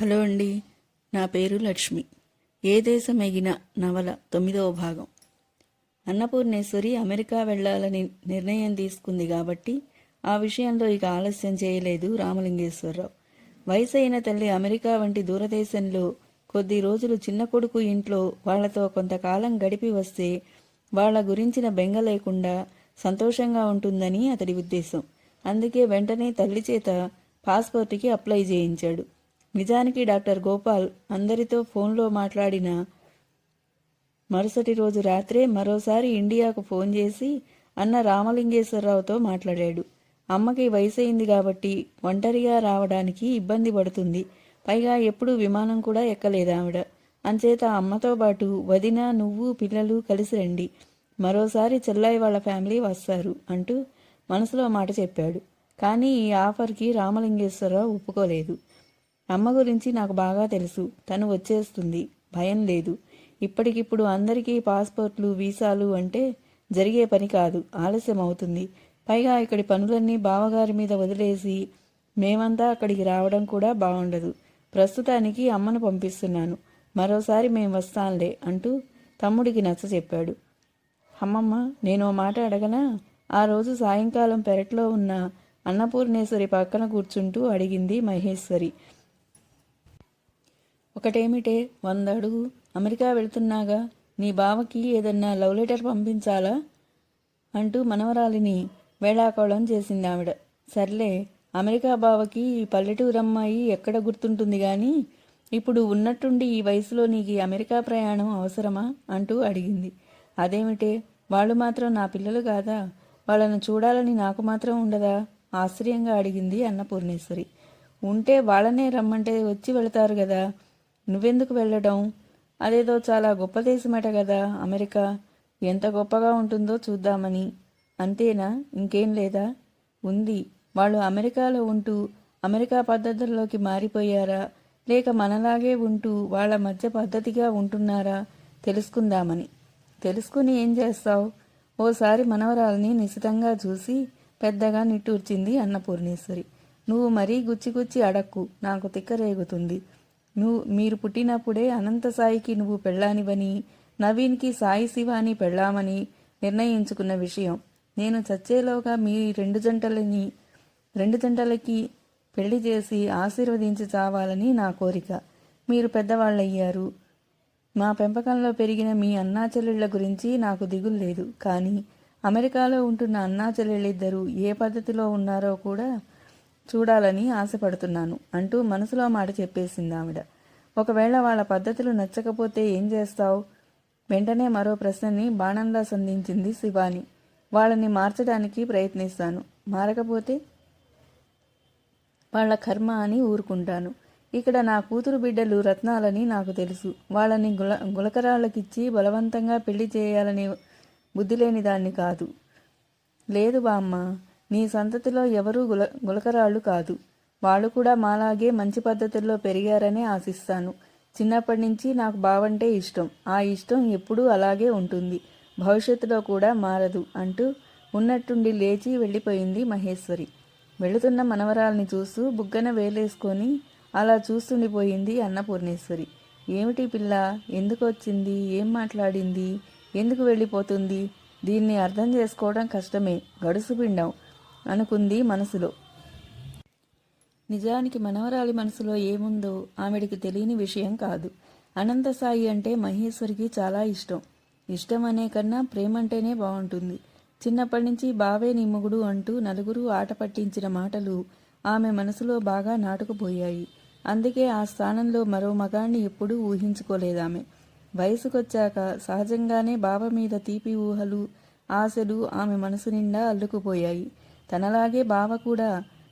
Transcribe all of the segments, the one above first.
Hello అండి. నా పేరు లక్ష్మి. ఏ దేశం ఎగిన నవల తొమ్మిదవ భాగం. అన్నపూర్ణేశ్వరి అమెరికా వెళ్ళాలని నిర్ణయం తీసుకుంది కాబట్టి ఆ విషయంలో ఇక ఆలస్యం చేయలేదు రామలింగేశ్వరరావు. వయసు అయిన తల్లి అమెరికా వంటి దూరదేశంలో కొద్ది రోజులు చిన్న కొడుకు ఇంట్లో వాళ్ళతో కొంతకాలం గడిపి వస్తే వాళ్ళ గురించిన బెంగ లేకుండా సంతోషంగా ఉంటుందని అతడి ఉద్దేశం. అందుకే వెంటనే తల్లి చేత పాస్పోర్ట్కి అప్లై చేయించాడు. నిజానికి డాక్టర్ గోపాల్ అందరితో ఫోన్లో మాట్లాడిన మరుసటి రోజు రాత్రే మరోసారి ఇండియాకు ఫోన్ చేసి అన్న రామలింగేశ్వరరావుతో మాట్లాడాడు. అమ్మకి వయసైంది కాబట్టి ఒంటరిగా రావడానికి ఇబ్బంది పడుతుంది. పైగా ఎప్పుడూ విమానం కూడా ఎక్కలేదు ఆవిడ. అంచేత అమ్మతో పాటు వదిన నువ్వు పిల్లలు కలిసి రండి. మరోసారి చెల్లాయి వాళ్ళ ఫ్యామిలీ వస్తారు అంటూ మనసులో మాట చెప్పాడు. కానీ ఈ ఆఫర్కి రామలింగేశ్వరరావు ఒప్పుకోలేదు. అమ్మ గురించి నాకు బాగా తెలుసు. తను వచ్చేస్తుంది. భయం లేదు. ఇప్పటికిప్పుడు అందరికీ పాస్పోర్ట్లు వీసాలు అంటే జరిగే పని కాదు. ఆలస్యం అవుతుంది. పైగా ఇక్కడి పనులన్నీ బావగారి మీద వదిలేసి మేమంతా అక్కడికి రావడం కూడా బాగుండదు ప్రస్తుతానికి అమ్మను పంపిస్తున్నాను. మరోసారి మేం వస్తాంలే అంటూ తమ్ముడికి నచ్చ చెప్పాడు. అమ్మమ్మ నేను ఓ మాట అడగనా? ఆ రోజు సాయంకాలం పెరట్లో ఉన్న అన్నపూర్ణేశ్వరి పక్కన కూర్చుంటూ అడిగింది మహేశ్వరి. ఒకటేమిటే వంద అడుగు. అమెరికా వెళ్తున్నాగా నీ బావకి ఏదన్నా లవ్ లెటర్ పంపించాలా? అంటూ మనవరాలిని వేళాకోళం చేసింది ఆవిడ సర్లే అమెరికా బావకి ఈ పల్లెటూరమ్మాయి ఎక్కడ గుర్తుంటుంది కానీ ఇప్పుడు ఉన్నట్టుండి ఈ వయసులో నీకు అమెరికా ప్రయాణం అవసరమా? అంటూ అడిగింది. అదేమిటే వాళ్ళు మాత్రం నా పిల్లలు కాదా? వాళ్ళను చూడాలని నాకు మాత్రం ఉండదా? ఆశ్చర్యంగా అడిగింది అన్నపూర్ణేశ్వరి. ఉంటే వాళ్ళనే రమ్మంటే వచ్చి వెళతారు కదా నువ్వెందుకు వెళ్ళడం? అదేదో చాలా గొప్ప దేశమట కదా అమెరికా. ఎంత గొప్పగా ఉంటుందో చూద్దామని. అంతేనా? ఇంకేం లేదా? ఉంది. వాళ్ళు అమెరికాలో ఉంటూ అమెరికా పద్ధతుల్లోకి మారిపోయారా? లేక మనలాగే ఉంటూ వాళ్ళ మధ్య పద్ధతిగా ఉంటున్నారా? తెలుసుకుందామని. తెలుసుకుని ఏం చేస్తావు? ఓసారి మనవరాల్ని నిశితంగా చూసి పెద్దగా నిట్టూర్చింది అన్నపూర్ణేశ్వరి. నువ్వు మరీ గుచ్చి గుచ్చి అడక్కు. నాకు తిక్కరేగుతుంది. నువ్వు మీరు పుట్టినప్పుడే అనంత సాయికి నువ్వు పెళ్ళానివని నవీన్కి సాయి శివాని పెళ్ళామని నిర్ణయించుకున్న విషయం. నేను చచ్చేలోగా మీ రెండు జంటలని రెండు జంటలకి పెళ్ళి చేసి ఆశీర్వదించి చావాలని నా కోరిక. మీరు పెద్దవాళ్ళయ్యారు. మా పెంపకంలో పెరిగిన మీ అన్నా చెల్లెళ్ళ గురించి నాకు దిగులు లేదు. కానీ అమెరికాలో ఉంటున్న అన్నా చెల్లెళ్ళిద్దరూ ఏ పద్ధతిలో ఉన్నారో కూడా చూడాలని ఆశపడుతున్నాను అంటూ మనసులో మాట చెప్పేసింది ఆవిడ. ఒకవేళ వాళ్ళ పద్ధతులు నచ్చకపోతే ఏం చేస్తావు? వెంటనే మరో ప్రశ్నని బాణంలా సంధించింది శివాని. వాళ్ళని మార్చడానికి ప్రయత్నిస్తాను. మారకపోతే వాళ్ళ కర్మ అని ఊరుకుంటాను. ఇక్కడ నా కూతురు బిడ్డలు రత్నాలని నాకు తెలుసు. వాళ్ళని గుల గులకరాళ్ళకిచ్చి బలవంతంగా పెళ్ళి చేయాలని బుద్ధి లేని దాన్ని కాదు. లేదు బామ్మ నీ సంతతిలో ఎవరూ గుల గులకరాళ్ళు కాదు. వాళ్ళు కూడా మాలాగే మంచి పద్ధతుల్లో పెరిగారనే ఆశిస్తాను. చిన్నప్పటి నుంచి నాకు బావంటే ఇష్టం. ఆ ఇష్టం ఎప్పుడూ అలాగే ఉంటుంది. భవిష్యత్తులో కూడా మారదు అంటూ ఉన్నట్టుండి లేచి వెళ్ళిపోయింది మహేశ్వరి. వెళుతున్న మనవరాల్ని చూస్తూ బుగ్గన వేలేసుకొని అలా చూస్తుండిపోయింది అన్నపూర్ణేశ్వరి. ఏమిటి పిల్ల? ఎందుకు వచ్చింది? ఏం మాట్లాడింది? ఎందుకు వెళ్ళిపోతుంది? దీన్ని అర్థం చేసుకోవడం కష్టమే. గడుసు పిండం. అనుకుంది మనసులో. నిజానికి మనవరాలి మనసులో ఏముందో ఆమెడికి తెలియని విషయం కాదు. అనంతసాయి అంటే మహేశ్వరికి చాలా ఇష్టం. ఇష్టం అనే కన్నా ప్రేమంటేనే బాగుంటుంది చిన్నప్పటి నుంచి బావే నిమ్ముగుడు అంటూ నలుగురు ఆట పట్టించిన మాటలు ఆమె మనసులో బాగా నాటుకుపోయాయి. అందుకే ఆ స్థానంలో మరో మగాణ్ణి ఎప్పుడూ ఊహించుకోలేదామె. వయసుకొచ్చాక సహజంగానే బావ మీద తీపి ఊహలు ఆశలు ఆమె మనసు నిండా అల్లుకుపోయాయి. తనలాగే బావ కూడా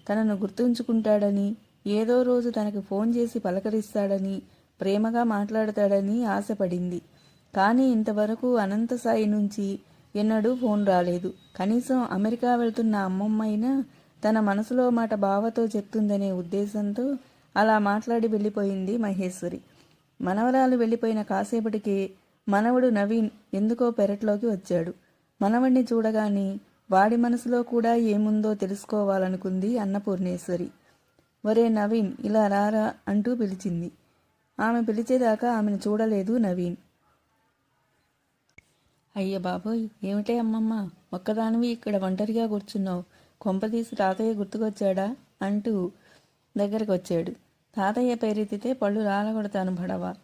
తనను గుర్తుంచుకుంటాడని ఏదో రోజు తనకు ఫోన్ చేసి పలకరిస్తాడని ప్రేమగా మాట్లాడతాడని ఆశపడింది. కానీ ఇంతవరకు అనంతసాయి నుంచి ఎన్నడూ ఫోన్ రాలేదు. కనీసం అమెరికా వెళ్తున్న అమ్మమ్మైనా తన మనసులో మాట బావతో చెప్తుందనే ఉద్దేశంతో అలా మాట్లాడి వెళ్ళిపోయింది మహేశ్వరి. మనవరాలు వెళ్ళిపోయిన కాసేపటికే మనవడు నవీన్ ఎందుకో పెరట్లోకి వచ్చాడు. మనవడిని చూడగానే వాడి మనసులో కూడా ఏముందో తెలుసుకోవాలనుకుంది అన్నపూర్ణేశ్వరి. ఒరే నవీన్ ఇలా రారా అంటూ పిలిచింది. ఆమె పిలిచేదాకా ఆమెను చూడలేదు నవీన్. అయ్య బాబోయ్ ఏమిటే అమ్మమ్మ? ఒక్కదానివి ఇక్కడ ఒంటరిగా కూర్చున్నావు. కొంపదీసి తాతయ్య గుర్తుకొచ్చాడా? అంటూ దగ్గరకు వచ్చాడు తాతయ్య పేరెత్తితే పళ్ళు రాలగొడతాను భడవా.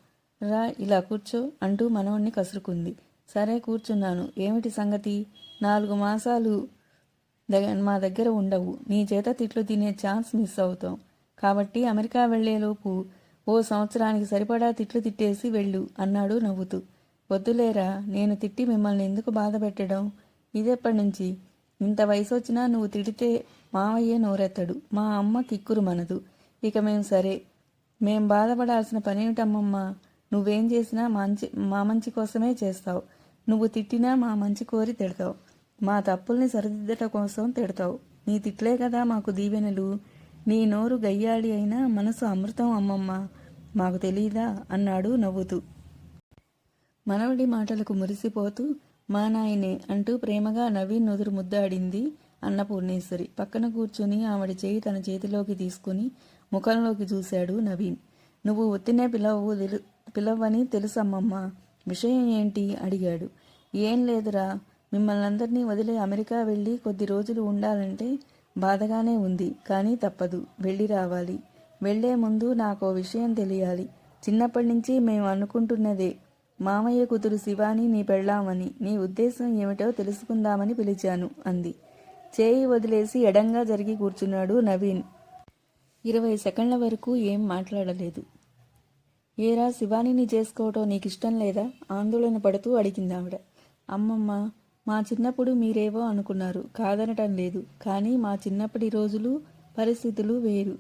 రా ఇలా కూర్చో అంటూ మనవణ్ణి కసురుకుంది. సరే కూర్చున్నాను. ఏమిటి సంగతి? నాలుగు మాసాలు మా దగ్గర ఉండవు. నీ చేత తిట్లు తినే ఛాన్స్ మిస్ అవుతాం. కాబట్టి అమెరికా వెళ్ళేలోపు ఓ సంవత్సరానికి సరిపడా తిట్లు తిట్టేసి వెళ్ళు అన్నాడు నవ్వుతూ. వద్దులేరా నేను తిట్టి మిమ్మల్ని ఎందుకు బాధ పెట్టడం? ఇదెప్పటి నుంచి? ఇంత వయసు వచ్చినా నువ్వు తిడితే మావయ్య నోరెత్తడు. మా అమ్మ కిక్కురు మనదు. ఇక మేం సరే. మేం బాధపడాల్సిన పనేమిటమ్మమ్మ? నువ్వేం చేసినా మంచి మా మంచి కోసమే చేస్తావు. నువ్వు తిట్టినా మా మంచి కోరి తిడతావు. మా తప్పుల్ని సరిదిద్దట కోసం తిడతావు. నీ తిట్లే కదా మాకు దీవెనలు. నీ నోరు గయ్యాళి అయినా మనసు అమృతం అమ్మమ్మ. మాకు తెలీదా? అన్నాడు నవ్వుతూ. మనవడి మాటలకు మురిసిపోతూ మా నాయనే అంటూ ప్రేమగా నవీన్ నుదురు ముద్దాడింది అన్నపూర్ణేశ్వరి. పక్కన కూర్చుని ఆవిడ చేయి తన చేతిలోకి తీసుకుని ముఖంలోకి చూశాడు నవీన్. నువ్వు ఒత్తినే పిలవు పిలవని తెలుసమ్మమ్మ. విషయం ఏంటి? అడిగాడు. ఏం లేదురా. మిమ్మల్ని అందరినీ వదిలే అమెరికా వెళ్ళి కొద్ది రోజులు ఉండాలంటే బాధగానే ఉంది కానీ తప్పదు. వెళ్ళి రావాలి. వెళ్ళే ముందు నాకు విషయం తెలియాలి. చిన్నప్పటి నుంచి మేము అనుకుంటున్నదే మామయ్య కూతురు శివాని నీ పెళ్ళామని నీ ఉద్దేశం ఏమిటో తెలుసుకుందామని పిలిచాను అంది. చేయి వదిలేసి ఎడంగా జరిగి కూర్చున్నాడు నవీన్. ఇరవై సెకండ్ల వరకు ఏం మాట్లాడలేదు. ఏరా శివానిని చేసుకోవటం నీకు ఇష్టం లేదా? ఆందోళన పడుతూ అడిగింది ఆవిడ అమ్మమ్మ మా చిన్నప్పుడు మీరేవో అనుకున్నారు. కాదనటం లేదు. కానీ మా చిన్నప్పటి రోజులు పరిస్థితులు వేరు.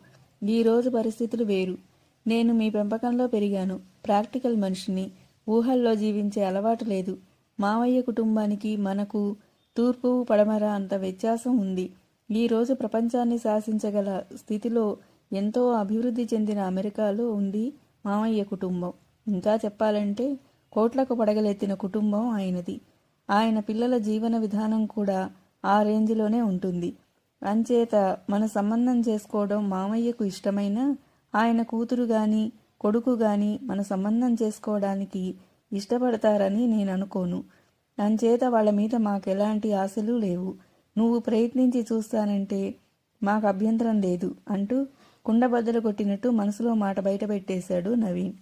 ఈ రోజు పరిస్థితులు వేరు. నేను మీ పెంపకంలో పెరిగాను. ప్రాక్టికల్ మనిషిని. ఊహల్లో జీవించే అలవాటు లేదు. మావయ్య కుటుంబానికి మనకు తూర్పు పడమర అంత వ్యత్యాసం ఉంది. ఈ రోజు ప్రపంచాన్ని శాసించగల స్థితిలో ఎంతో అభివృద్ధి చెందిన అమెరికాలో ఉంది మామయ్య కుటుంబం. ఇంకా చెప్పాలంటే కోట్లకు పడగలెత్తిన కుటుంబం ఆయనది. ఆయన పిల్లల జీవన విధానం కూడా ఆ రేంజ్లోనే ఉంటుంది. అంచేత మన సంబంధం చేసుకోవడం మామయ్యకు ఇష్టమైన ఆయన కూతురు గాని కొడుకు గాని మన సంబంధం చేసుకోవడానికి ఇష్టపడతారని నేను అనుకోను. అంచేత వాళ్ళ మీద మాకు ఎలాంటి ఆశలు లేవు. నువ్వు ప్రయత్నించి చూస్తానంటే మాకు అభ్యంతరం లేదు అంటూ కుండబద్దలు కొట్టినట్టు మనసులో మాట బయటపెట్టేశాడు నవీన్.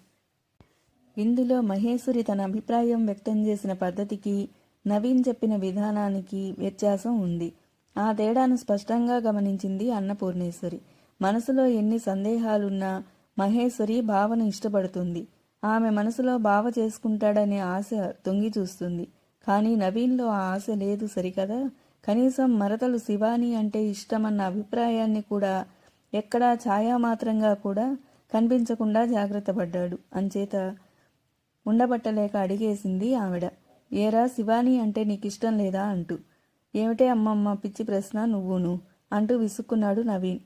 ఇందులో మహేశ్వరి తన అభిప్రాయం వ్యక్తం చేసిన పద్ధతికి నవీన్ చెప్పిన విధానానికి వ్యత్యాసం ఉంది. ఆ తేడాను స్పష్టంగా గమనించింది అన్నపూర్ణేశ్వరి. మనసులో ఎన్ని సందేహాలున్నా మహేశ్వరి భావను ఇష్టపడుతుంది. ఆమె మనసులో బావ చేసుకుంటాడనే ఆశ తొంగి చూస్తుంది. కానీ నవీన్లో ఆ ఆశ లేదు సరికదా? కనీసం మరతలు శివాని అంటే ఇష్టమన్న అభిప్రాయాన్ని కూడా ఎక్కడా ఛాయామాత్రంగా కూడా కనిపించకుండా జాగ్రత్త పడ్డాడు అంచేత ఉండబట్టలేక అడిగేసింది ఆవిడ. ఏరా శివాని అంటే నీకిష్టం లేదా అంటూ. ఏమిటే అమ్మమ్మ పిచ్చి ప్రశ్న నువ్వును? అంటూ విసుక్కున్నాడు నవీన్.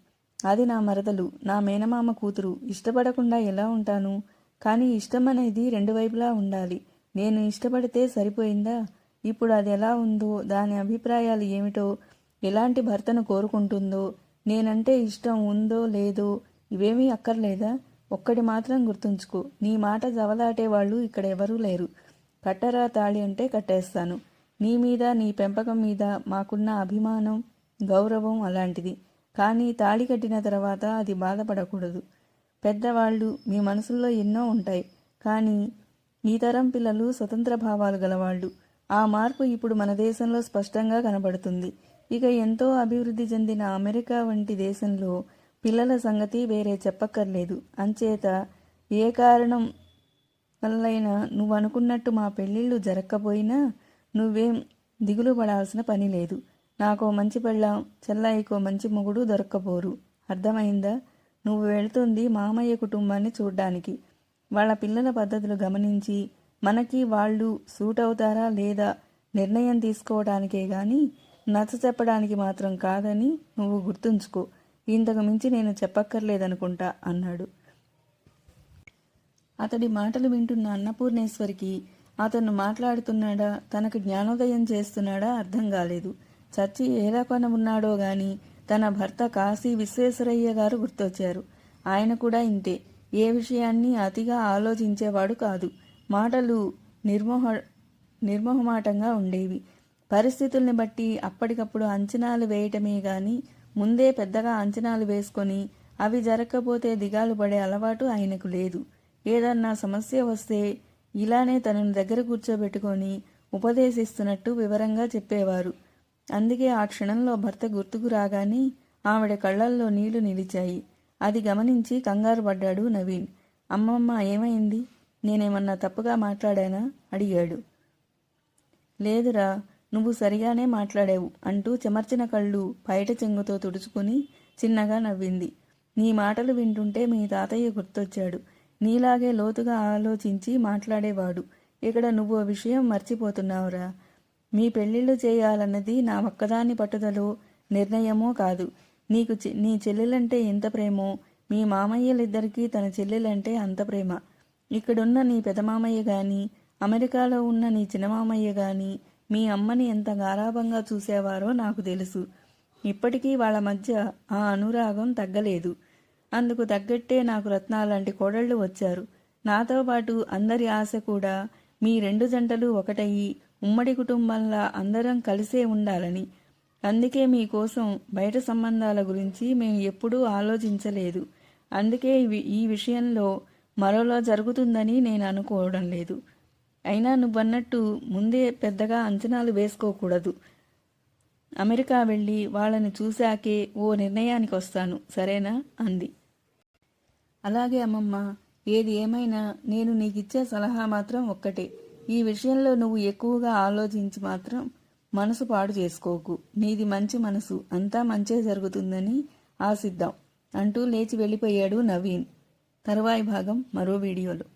అది నా మరదలు నా మేనమామ కూతురు. ఇష్టపడకుండా ఎలా ఉంటాను? కానీ ఇష్టం అనేది రెండు వైపులా ఉండాలి. నేను ఇష్టపడితే సరిపోయిందా? ఇప్పుడు అది ఎలా ఉందో దాని అభిప్రాయాలు ఏమిటో ఎలాంటి భర్తను కోరుకుంటుందో నేనంటే ఇష్టం ఉందో లేదో ఇవేమీ అక్కర్లేదా? ఒక్కటి మాత్రం గుర్తుంచుకో. నీ మాట జవలాటే వాళ్ళు ఇక్కడ ఎవరూ లేరు. కట్టరా తాళి అంటే కట్టేస్తాను. నీ మీద నీ పెంపకం మీద మాకున్న అభిమానం గౌరవం అలాంటిది. కానీ తాళి కట్టిన తర్వాత అది బాధపడకూడదు. పెద్దవాళ్ళు మీ మనసుల్లో ఎన్నో ఉంటాయి. కానీ ఈ తరం పిల్లలు స్వతంత్ర భావాలు గలవాళ్ళు. ఆ మార్పు ఇప్పుడు మన దేశంలో స్పష్టంగా కనబడుతుంది. ఇక ఎంతో అభివృద్ధి చెందిన అమెరికా వంటి దేశంలో పిల్లల సంగతి వేరే చెప్పక్కర్లేదు. అంచేత ఏ కారణం వల్లైనా నువ్వు అనుకున్నట్టు మా పెళ్ళిళ్ళు జరగకపోయినా నువ్వేం దిగులు పడాల్సిన పని లేదు. నాకో మంచి పెళ్ళాం చెల్లాయికో మంచి మొగుడు దొరక్కపోరు. అర్థమైందా? నువ్వు వెళ్తుంది మామయ్య కుటుంబాన్ని చూడ్డానికి. వాళ్ళ పిల్లల పద్ధతులు గమనించి మనకి వాళ్ళు సూట్ అవుతారా లేదా నిర్ణయం తీసుకోవడానికే గాని నచ్చ చెప్పడానికి మాత్రం కాదని నువ్వు గుర్తుంచుకో. ఇంతకు మించి నేను చెప్పక్కర్లేదనుకుంటా అన్నాడు. అతడి మాటలు వింటున్న అన్నపూర్ణేశ్వరికి అతను మాట్లాడుతున్నాడా తనకు జ్ఞానోదయం చేస్తున్నాడా అర్థం కాలేదు. చచ్చి ఏలా ఉన్నాడో గాని తన భర్త కాశీ విశ్వేశ్వరయ్య గారు గుర్తొచ్చారు. ఆయన కూడా ఇంతే. ఏ విషయాన్ని అతిగా ఆలోచించేవాడు కాదు. మాటలు నిర్మోహ నిర్మోహమాటంగా ఉండేవి. పరిస్థితుల్ని బట్టి అప్పటికప్పుడు అంచనాలు వేయటమే గాని ముందే పెద్దగా అంచనాలు వేసుకొని అవి జరగకపోతే దిగాలు పడే అలవాటు ఆయనకు లేదు. ఏదన్నా సమస్య వస్తే ఇలానే తనను దగ్గర కూర్చోబెట్టుకొని ఉపదేశిస్తున్నట్టు వివరంగా చెప్పేవారు. అందుకే ఆ క్షణంలో భర్త గుర్తుకు రాగానే ఆవిడ కళ్ళల్లో నీళ్ళు నిలిచాయి. అది గమనించి కంగారు పడ్డాడు నవీన్. అమ్మమ్మ ఏమైంది? నేనేమన్నా తప్పుగా మాట్లాడానా? అడిగాడు. లేదురా నువ్వు సరిగానే మాట్లాడావు అంటూ చెమర్చిన కళ్ళు బయట చెంగుతో తుడుచుకుని చిన్నగా నవ్వింది. నీ మాటలు వింటుంటే మీ తాతయ్య గుర్తొచ్చాడు. నీలాగే లోతుగా ఆలోచించి మాట్లాడేవాడు. ఇక్కడ నువ్వు ఆ విషయం మర్చిపోతున్నావురా. మీ పెళ్ళిళ్ళు చేయాలన్నది నా ఒక్కదాని పట్టుదలో నిర్ణయమో కాదు. నీకు చె- నీ చెల్లెలంటే ఎంత ప్రేమో మీ మామయ్యలిద్దరికీ తన చెల్లెలంటే అంత ప్రేమ. ఇక్కడున్న నీ పెదమామయ్య గాని అమెరికాలో ఉన్న నీ చిన్నమామయ్య గాని మీ అమ్మని ఎంత గారాభంగా చూసేవారో నాకు తెలుసు. ఇప్పటికీ వాళ్ళ మధ్య ఆ అనురాగం తగ్గలేదు. అందుకు తగ్గట్టే నాకు రత్నాలాంటి కోడళ్ళు వచ్చారు. నాతో పాటు అందరి ఆశ కూడా మీ రెండు జంటలు ఒకటయ్యి ఉమ్మడి కుటుంబంలా అందరం కలిసే ఉండాలని. అందుకే మీకోసం బయట సంబంధాల గురించి మేము ఎప్పుడూ ఆలోచించలేదు. అందుకే ఈ విషయంలో మరోలా జరుగుతుందని నేను అనుకోవడం లేదు. అయినా నువ్వన్నట్టు ముందే పెద్దగా అంచనాలు వేసుకోకూడదు. అమెరికా వెళ్ళి వాళ్ళని చూశాకే ఓ నిర్ణయానికి వస్తాను సరేనా? అంది. అలాగే అమ్మమ్మ ఏది ఏమైనా నేను నీకిచ్చే సలహా మాత్రం ఒక్కటే. ఈ విషయంలో నువ్వు ఎక్కువగా ఆలోచించి మాత్రం మనసు పాడు చేసుకోకు. నీది మంచి మనసు అంతా మంచే జరుగుతుందని ఆశిద్దాం అంటూ లేచి వెళ్ళిపోయాడు నవీన్. తరువాయి భాగం మరో వీడియోలో.